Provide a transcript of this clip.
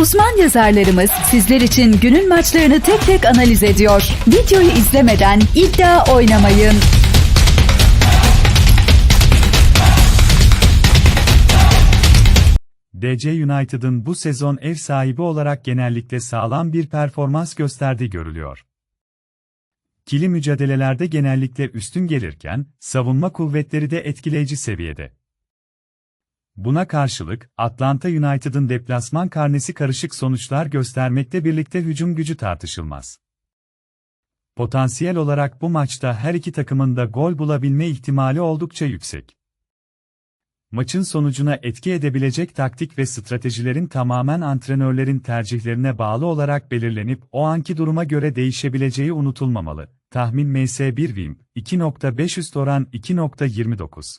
Uzman yazarlarımız sizler için günün maçlarını tek tek analiz ediyor. Videoyu izlemeden iddia oynamayın. DC United'ın bu sezon ev sahibi olarak genellikle sağlam bir performans gösterdiği görülüyor. Kili mücadelelerde genellikle üstün gelirken, savunma kuvvetleri de etkileyici seviyede. Buna karşılık, Atlanta United'ın deplasman karnesi karışık sonuçlar göstermekle birlikte hücum gücü tartışılmaz. Potansiyel olarak bu maçta her iki takımın da gol bulabilme ihtimali oldukça yüksek. Maçın sonucuna etki edebilecek taktik ve stratejilerin tamamen antrenörlerin tercihlerine bağlı olarak belirlenip o anki duruma göre değişebileceği unutulmamalı. Tahmin MS1 Wim 2.5 üst oran 2.29